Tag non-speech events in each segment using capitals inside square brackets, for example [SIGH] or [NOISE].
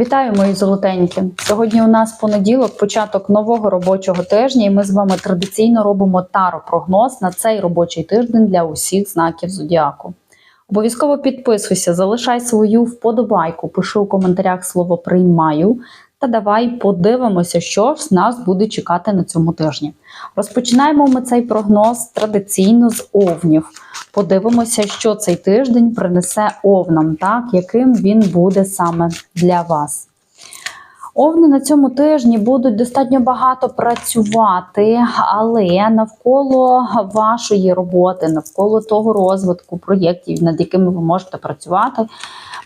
Вітаю, мої золотенькі! Сьогодні у нас понеділок, початок нового робочого тижня, і ми з вами традиційно робимо таро-прогноз на цей робочий тиждень для усіх знаків зодіаку. Обов'язково підписуйся, залишай свою вподобайку, пиши у коментарях слово приймаю. Та давай подивимося, що ж нас буде чекати на цьому тижні. Розпочинаємо ми цей прогноз традиційно з овнів. Подивимося, що цей тиждень принесе овнам, так, яким він буде саме для вас. Овни на цьому тижні будуть достатньо багато працювати, але навколо вашої роботи, навколо того розвитку проєктів, над якими ви можете працювати,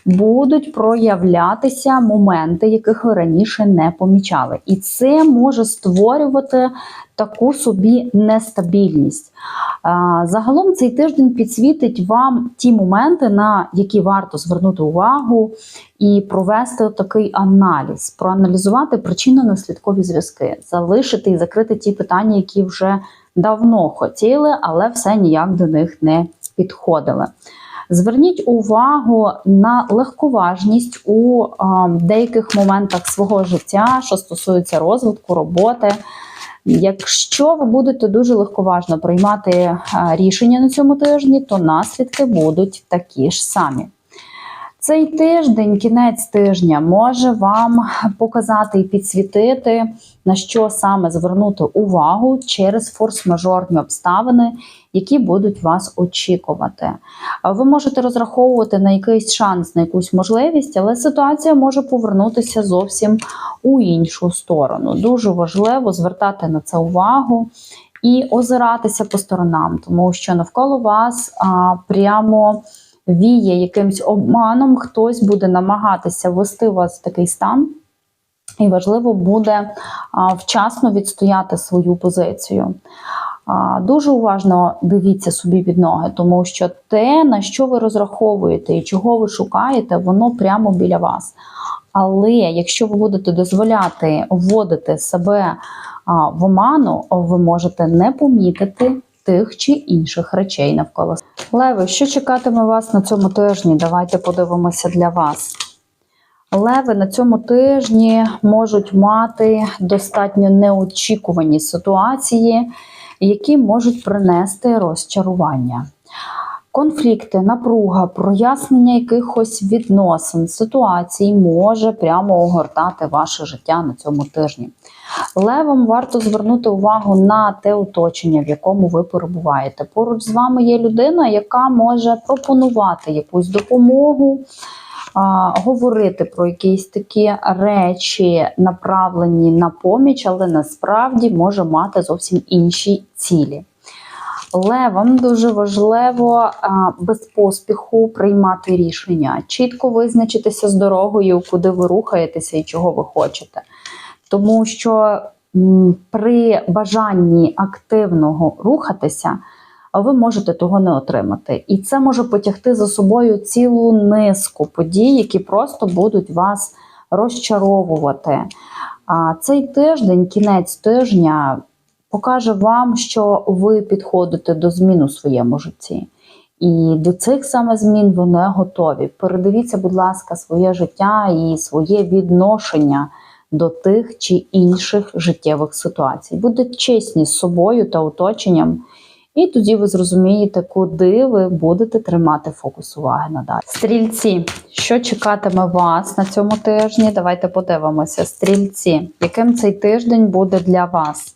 будуть проявлятися моменти, яких ви раніше не помічали. І це може створювати таку собі нестабільність. Загалом цей тиждень підсвітить вам ті моменти, на які варто звернути увагу і провести такий аналіз, проаналізувати причинно-наслідкові зв'язки, залишити і закрити ті питання, які вже давно хотіли, але все ніяк до них не підходили. Зверніть увагу на легковажність у деяких моментах свого життя, що стосується розвитку, роботи. Якщо ви будете дуже легковажно приймати рішення на цьому тижні, то наслідки будуть такі ж самі. Цей тиждень, кінець тижня, може вам показати і підсвітити, на що саме звернути увагу через форс-мажорні обставини, які будуть вас очікувати. Ви можете розраховувати на якийсь шанс, на якусь можливість, але ситуація може повернутися зовсім у іншу сторону. Дуже важливо звертати на це увагу. І озиратися по сторонам, тому що навколо вас а, прямо віє якимсь обманом, хтось буде намагатися ввести вас в такий стан, і важливо буде вчасно відстояти свою позицію. Дуже уважно дивіться собі під ноги, тому що те, на що ви розраховуєте і чого ви шукаєте, воно прямо біля вас. Але якщо ви будете дозволяти вводити себе в оману, ви можете не помітити тих чи інших речей навколо. Леви, що чекатиме вас на цьому тижні? Давайте подивимося для вас. Леви на цьому тижні можуть мати достатньо неочікувані ситуації, які можуть принести розчарування. Конфлікти, напруга, прояснення якихось відносин, ситуацій може прямо огортати ваше життя на цьому тижні. Левам варто звернути увагу на те оточення, в якому ви перебуваєте. Поруч з вами є людина, яка може пропонувати якусь допомогу, говорити про якісь такі речі, направлені на поміч, але насправді може мати зовсім інші цілі. Левам дуже важливо без поспіху приймати рішення, чітко визначитися з дорогою, куди ви рухаєтеся і чого ви хочете. Тому що при бажанні активного рухатися ви можете того не отримати. І це може потягти за собою цілу низку подій, які просто будуть вас розчаровувати. А цей тиждень, кінець тижня, покаже вам, що ви підходите до змін у своєму житті. І до цих саме змін ви не готові. Передивіться, будь ласка, своє життя і своє відношення до тих чи інших життєвих ситуацій. Будьте чесні з собою та оточенням, і тоді ви зрозумієте, куди ви будете тримати фокус уваги надалі. Стрільці, що чекатиме вас на цьому тижні? Давайте подивимося. Стрільці, яким цей тиждень буде для вас?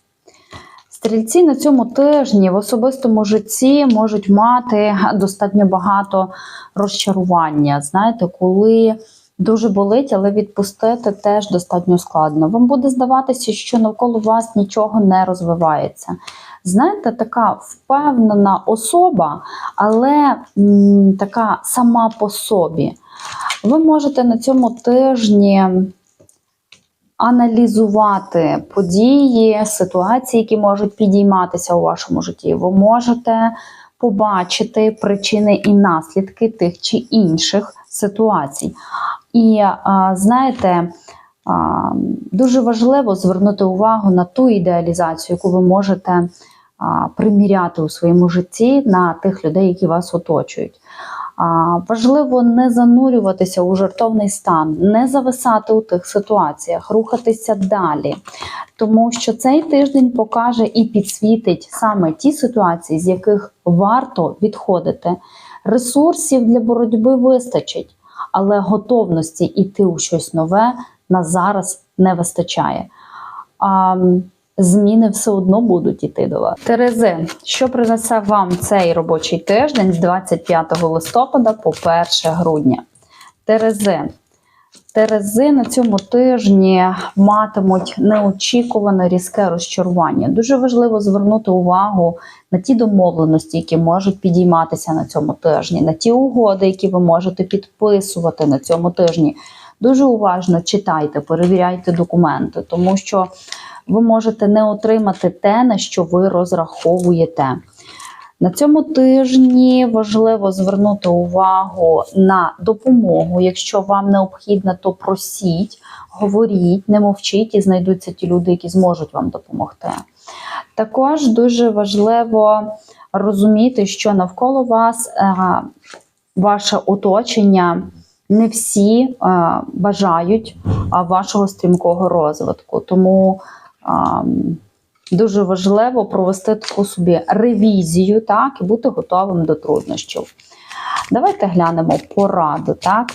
Стрільці на цьому тижні в особистому житті можуть мати достатньо багато розчарування. Знаєте, коли дуже болить, але відпустити теж достатньо складно. Вам буде здаватися, що навколо вас нічого не розвивається. Знаєте, така впевнена особа, але м, така сама по собі. Ви можете на цьому тижні аналізувати події, ситуації, які можуть підійматися у вашому житті. Ви можете побачити причини і наслідки тих чи інших ситуацій. І знаєте, дуже важливо звернути увагу на ту ідеалізацію, яку ви можете приміряти у своєму житті на тих людей, які вас оточують. Важливо не занурюватися у жартовний стан, не зависати у тих ситуаціях, рухатися далі, тому що цей тиждень покаже і підсвітить саме ті ситуації, з яких варто відходити. Ресурсів для боротьби вистачить, але готовності йти у щось нове на зараз не вистачає. Зміни все одно будуть іти до вас. Терези, що принесе вам цей робочий тиждень з 25 листопада по 1 грудня? Терези. Терези на цьому тижні матимуть неочікуване різке розчарування. Дуже важливо звернути увагу на ті домовленості, які можуть підійматися на цьому тижні, на ті угоди, які ви можете підписувати на цьому тижні. Дуже уважно читайте, перевіряйте документи, тому що ви можете не отримати те, на що ви розраховуєте. На цьому тижні важливо звернути увагу на допомогу. Якщо вам необхідно, то просіть, говоріть, не мовчіть і знайдуться ті люди, які зможуть вам допомогти. Також дуже важливо розуміти, що навколо вас е, ваше оточення не всі е, бажають е, вашого стрімкого розвитку. Тому ем, дуже важливо провести таку собі ревізію, так, і бути готовим до труднощів. Давайте глянемо пораду, так?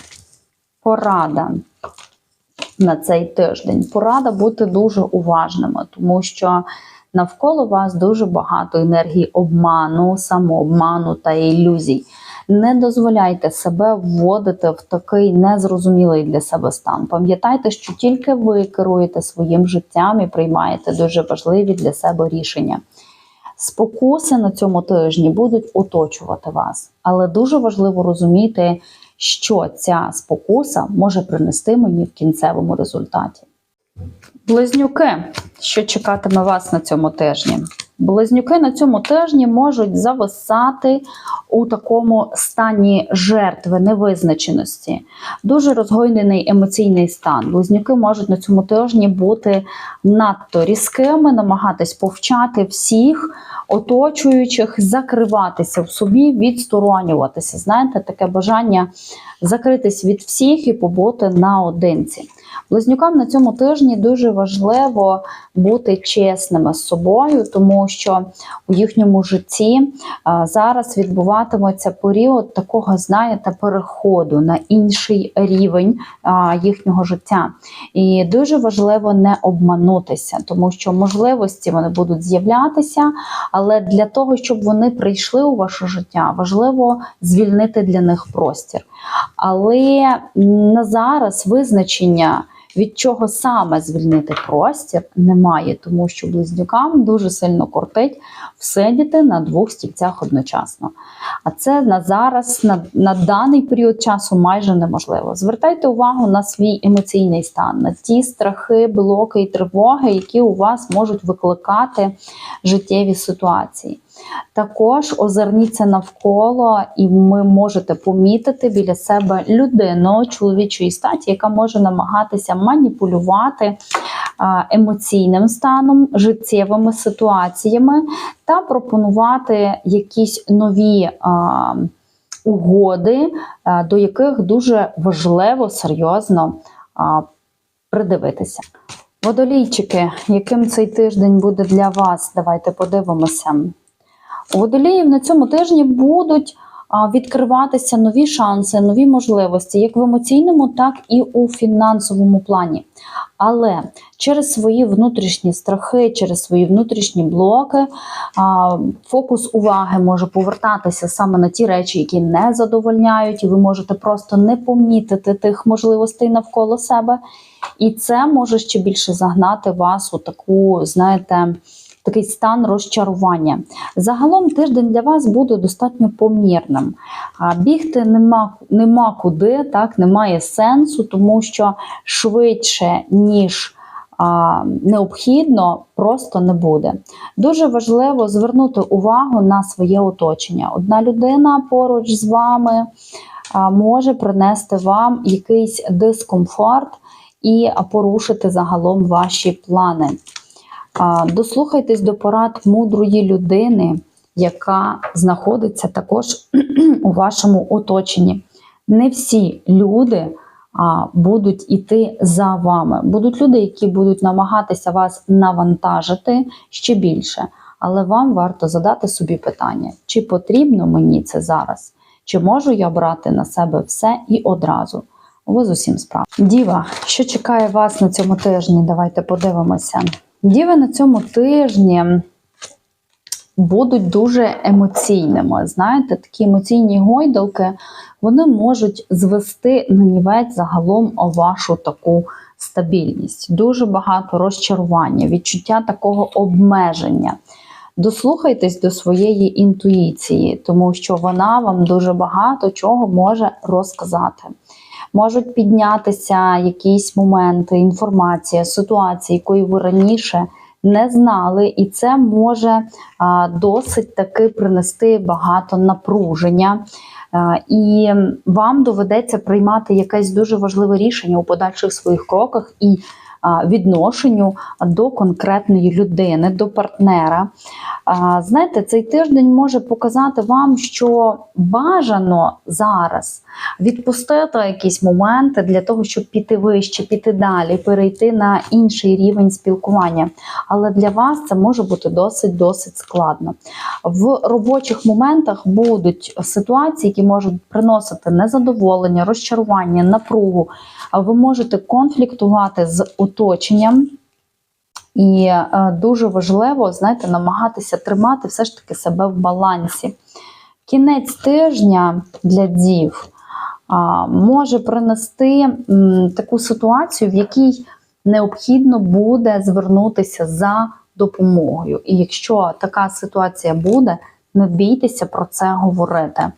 Порада на цей тиждень. Порада бути дуже уважними, тому що навколо вас дуже багато енергії обману, самообману та ілюзій. Не дозволяйте себе вводити в такий незрозумілий для себе стан. Пам'ятайте, що тільки ви керуєте своїм життям і приймаєте дуже важливі для себе рішення. Спокуси на цьому тижні будуть оточувати вас, але дуже важливо розуміти, що ця спокуса може принести мені в кінцевому результаті. Близнюки, що чекатиме вас на цьому тижні? Близнюки на цьому тижні можуть зависати у такому стані жертви, невизначеності, дуже розгойнений емоційний стан. Близнюки можуть на цьому тижні бути надто різкими, намагатись повчати всіх оточуючих, закриватися в собі, відсторонюватися. Знаєте, таке бажання закритись від всіх і побути наодинці. Близнюкам на цьому тижні дуже важливо бути чесними з собою, тому що у їхньому житті а, зараз відбуватиметься період такого, знаєте, переходу на інший рівень а, їхнього життя. І дуже важливо не обманутися, тому що можливості вони будуть з'являтися, але для того, щоб вони прийшли у ваше життя, важливо звільнити для них простір. Але на зараз визначення. Від чого саме звільнити простір немає, тому що близнюкам дуже сильно кортить всидіти на двох стільцях одночасно. А це на зараз, на, на даний період часу майже неможливо. Звертайте увагу на свій емоційний стан, на ті страхи, блоки і тривоги, які у вас можуть викликати життєві ситуації. Також озирніться навколо, і ви можете помітити біля себе людину чоловічої статі, яка може намагатися маніпулювати емоційним станом, життєвими ситуаціями та пропонувати якісь нові. Угоди, до яких дуже важливо серйозно придивитися. Водолійчики, яким цей тиждень буде для вас? Давайте подивимося. У водоліїв на цьому тижні будуть відкриватися нові шанси, нові можливості, як в емоційному, так і у фінансовому плані. Але через свої внутрішні страхи, через свої внутрішні блоки, фокус уваги може повертатися саме на ті речі, які не задовольняють, і ви можете просто не помітити тих можливостей навколо себе. І це може ще більше загнати вас у таку, знаєте, такий стан розчарування. Загалом тиждень для вас буде достатньо помірним. Бігти нема, нема куди, так, немає сенсу, тому що швидше, ніж а, необхідно, просто не буде. Дуже важливо звернути увагу на своє оточення. Одна людина поруч з вами може принести вам якийсь дискомфорт і порушити загалом ваші плани. Дослухайтесь до порад мудрої людини яка знаходиться також [CLEARS THROAT] у вашому оточенні. Не всі люди будуть іти за вами. Будуть люди, які будуть намагатися вас навантажити ще більше. Але вам варто задати собі питання, чи потрібно мені це зараз, чи можу я брати на себе все і одразу. Ви з усім справ. Діва, що чекає вас на цьому тижні? Давайте подивимося. Діви на цьому тижні будуть дуже емоційними. Знаєте, такі емоційні гойдалки вони можуть звести на нівець загалом вашу таку стабільність. Дуже багато розчарування, відчуття такого обмеження. Дослухайтесь до своєї інтуїції, тому що вона вам дуже багато чого може розказати. Можуть піднятися якісь моменти, інформація, ситуації, якої ви раніше не знали, і це може досить таки принести багато напруження. І вам доведеться приймати якесь дуже важливе рішення у подальших своїх кроках і відношенню до конкретної людини, до партнера. Знаєте, цей тиждень може показати вам, що бажано зараз відпустити якісь моменти для того, щоб піти вище, піти далі, перейти на інший рівень спілкування. Але для вас це може бути досить досить складно. В робочих моментах будуть ситуації, які можуть приносити незадоволення, розчарування, напругу. Ви можете конфліктувати з оточенням. І е, дуже важливо, знаєте, намагатися тримати все ж таки себе в балансі. Кінець тижня для дів може принести таку ситуацію, в якій необхідно буде звернутися за допомогою. І якщо така ситуація буде, не бійтеся про це говорити.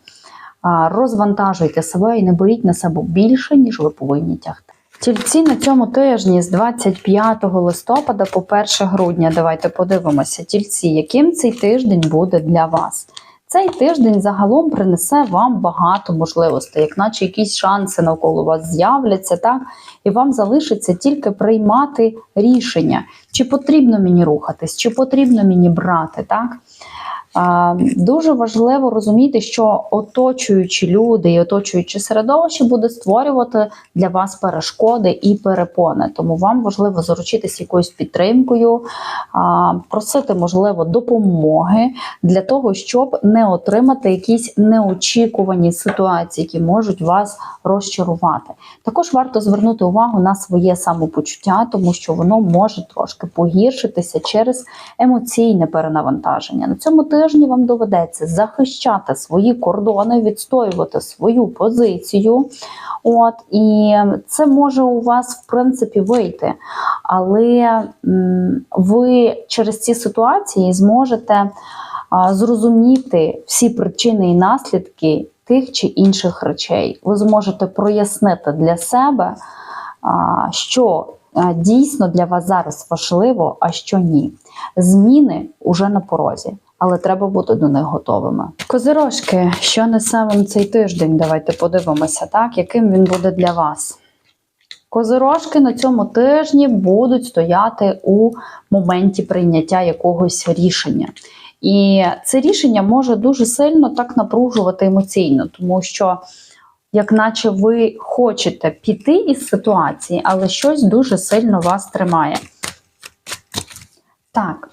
Розвантажуйте себе і не беріть на себе більше, ніж ви повинні тягти. Тільці на цьому тижні з 25 листопада по 1 грудня. Давайте подивимося. Тільці, яким цей тиждень буде для вас? Цей тиждень загалом принесе вам багато можливостей, як наче якісь шанси навколо вас з'являться, так? І вам залишиться тільки приймати рішення, чи потрібно мені рухатись, чи потрібно мені брати, так? Дуже важливо розуміти, що оточуючі люди і оточуюче середовище буде створювати для вас перешкоди і перепони. Тому вам важливо заручитися якоюсь підтримкою, просити, можливо, допомоги для того, щоб не отримати якісь неочікувані ситуації, які можуть вас розчарувати. Також варто звернути увагу на своє самопочуття, тому що воно може трошки погіршитися через емоційне перенавантаження. На цьому тижні вам доведеться захищати свої кордони, відстоювати свою позицію. От і це може у вас в принципі вийти, але ви через ці ситуації зможете зрозуміти всі причини і наслідки тих чи інших речей. Ви зможете прояснити для себе, що дійсно для вас зараз важливо, а що ні. Зміни уже на порозі. Але треба бути до них готовими. Козирожки, що несе вам цей тиждень? Давайте подивимося, так, яким він буде для вас. Козирожки на цьому тижні будуть стояти у моменті прийняття якогось рішення. І це рішення може дуже сильно так напружувати емоційно, тому що, як наче ви хочете піти із ситуації, але щось дуже сильно вас тримає. Так.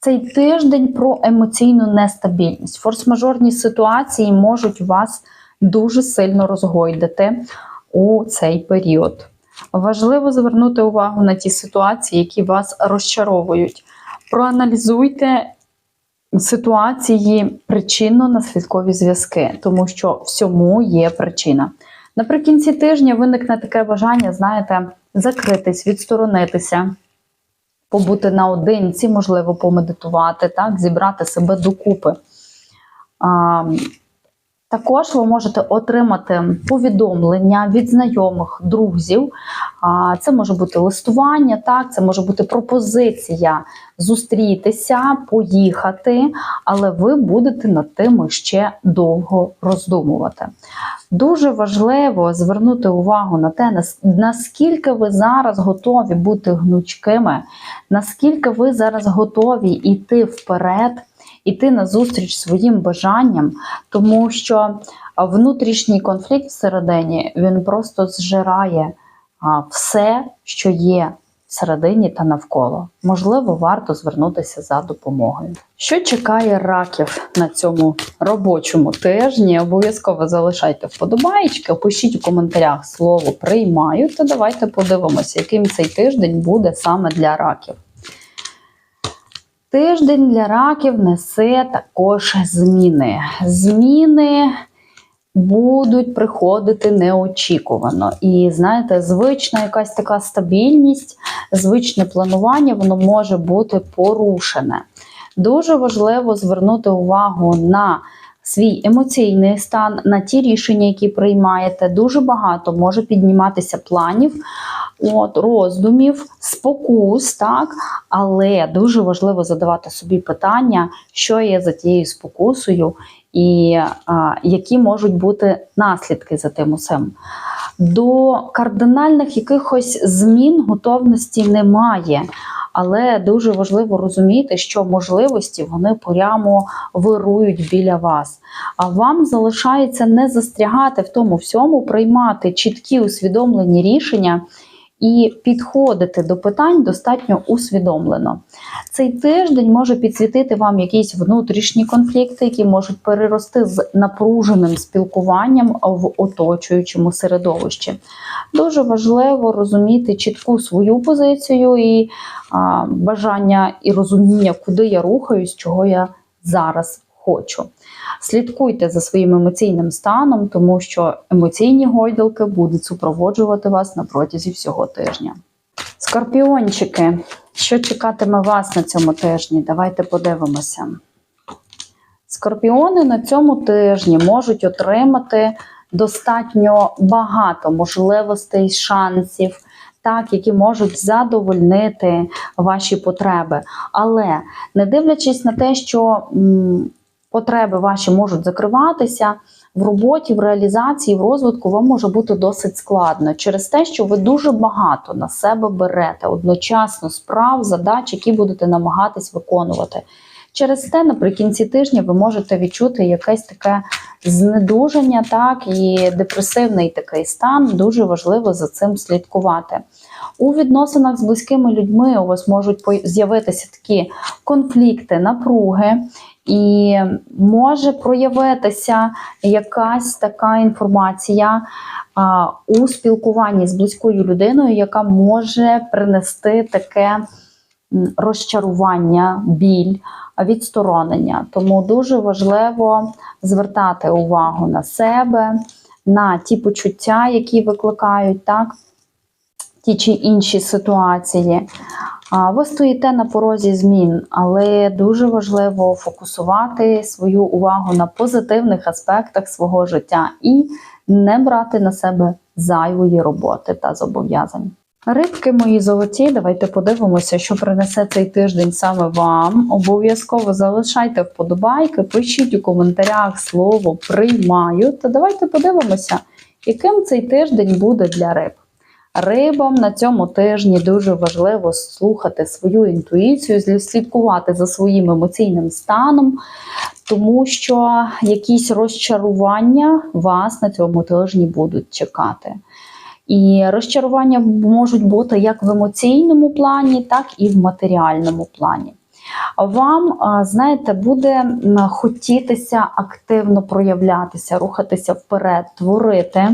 Цей тиждень про емоційну нестабільність. Форс-мажорні ситуації можуть вас дуже сильно розгойдати у цей період. Важливо звернути увагу на ті ситуації, які вас розчаровують. Проаналізуйте ситуації причинно-наслідкові зв'язки, тому що всьому є причина. Наприкінці тижня виникне таке бажання, знаєте, закритись, відсторонитися, побути наодинці, можливо, помедитувати, так, зібрати себе докупи. А, Також ви можете отримати повідомлення від знайомих друзів. Це може бути листування, так, це може бути пропозиція зустрітися, поїхати, але ви будете над тим ще довго роздумувати. Дуже важливо звернути увагу на те, наскільки ви зараз готові бути гнучкими, наскільки ви зараз готові йти вперед, іти назустріч своїм бажанням, тому що внутрішній конфлікт всередині він просто зжирає все, що є всередині та навколо. Можливо, варто звернутися за допомогою. Що чекає раків на цьому робочому тижні? Обов'язково залишайте вподобаєчки, опишіть у коментарях слово приймаю та давайте подивимося, яким цей тиждень буде саме для раків. Тиждень для раків несе також зміни. Зміни будуть приходити неочікувано. І знаєте, звична якась така стабільність, звичне планування, воно може бути порушене. Дуже важливо звернути увагу на свій емоційний стан, на ті рішення, які приймаєте. Дуже багато може підніматися планів, от, роздумів, спокус, так? але дуже важливо задавати собі питання, що є за тією спокусою, і а, які можуть бути наслідки за тим усім. До кардинальних якихось змін готовності немає. Але дуже важливо розуміти, що можливості вони прямо вирують біля вас. А вам залишається не застрягати в тому всьому, приймати чіткі усвідомлені рішення і підходити до питань достатньо усвідомлено. Цей тиждень може підсвітити вам якісь внутрішні конфлікти, які можуть перерости з напруженим спілкуванням в оточуючому середовищі. Дуже важливо розуміти чітку свою позицію і а, бажання і розуміння, куди я рухаюсь, чого я зараз хочу. Слідкуйте за своїм емоційним станом, тому що емоційні гойдалки будуть супроводжувати вас на протязі всього тижня. Скорпіончики, що чекатиме вас на цьому тижні? Давайте подивимося. Скорпіони на цьому тижні можуть отримати достатньо багато можливостей, шансів, так, які можуть задовольнити ваші потреби. Але не дивлячись на те, що потреби ваші можуть закриватися. В роботі, в реалізації, в розвитку вам може бути досить складно через те, що ви дуже багато на себе берете одночасно справ, задач, які будете намагатись виконувати. Через те, наприкінці тижня, ви можете відчути якесь таке знедуження, так і депресивний такий стан. Дуже важливо за цим слідкувати. У відносинах з близькими людьми у вас можуть з'явитися такі конфлікти, напруги, і може проявитися якась така інформація а, у спілкуванні з близькою людиною, яка може принести таке розчарування, біль, відсторонення. Тому дуже важливо звертати увагу на себе, на ті почуття, які викликають так, ті чи інші ситуації. Ви стоїте на порозі змін, але дуже важливо фокусувати свою увагу на позитивних аспектах свого життя і не брати на себе зайвої роботи та зобов'язань. Рибки мої золоті, давайте подивимося, що принесе цей тиждень саме вам. Обов'язково залишайте вподобайки, пишіть у коментарях слово приймаю. Та давайте подивимося, яким цей тиждень буде для риб. Рибам на цьому тижні дуже важливо слухати свою інтуїцію, слідкувати за своїм емоційним станом, тому що якісь розчарування вас на цьому тижні будуть чекати. І розчарування можуть бути як в емоційному плані, так і в матеріальному плані. Вам, знаєте, буде хотітися активно проявлятися, рухатися вперед, творити,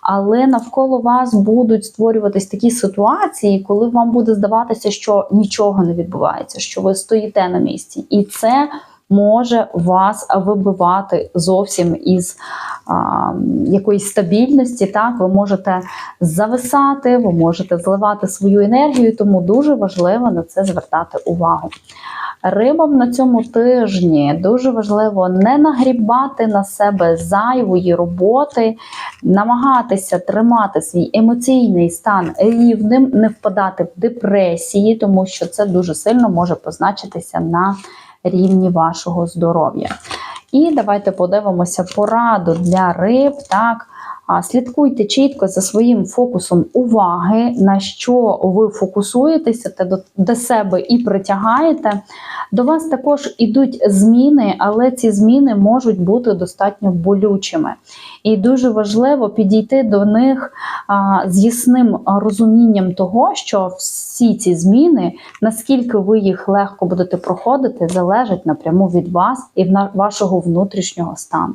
але навколо вас будуть створюватись такі ситуації, коли вам буде здаватися, що нічого не відбувається, що ви стоїте на місці. І це може вас вибивати зовсім із а, якоїсь стабільності. Так, ви можете зависати, ви можете зливати свою енергію, тому дуже важливо на це звертати увагу. Рибам на цьому тижні дуже важливо не нагрібати на себе зайвої роботи, намагатися тримати свій емоційний стан рівним, не впадати в депресії, тому що це дуже сильно може позначитися на рівні вашого здоров'я. І давайте подивимося пораду для риб. Так, слідкуйте чітко за своїм фокусом уваги, на що ви фокусуєтеся, та до, себе і притягаєте. До вас також ідуть зміни, але ці зміни можуть бути достатньо болючими. І дуже важливо підійти до них з ясним розумінням того, що всі ці зміни, наскільки ви їх легко будете проходити, залежать напряму від вас і вашого внутрішнього стану.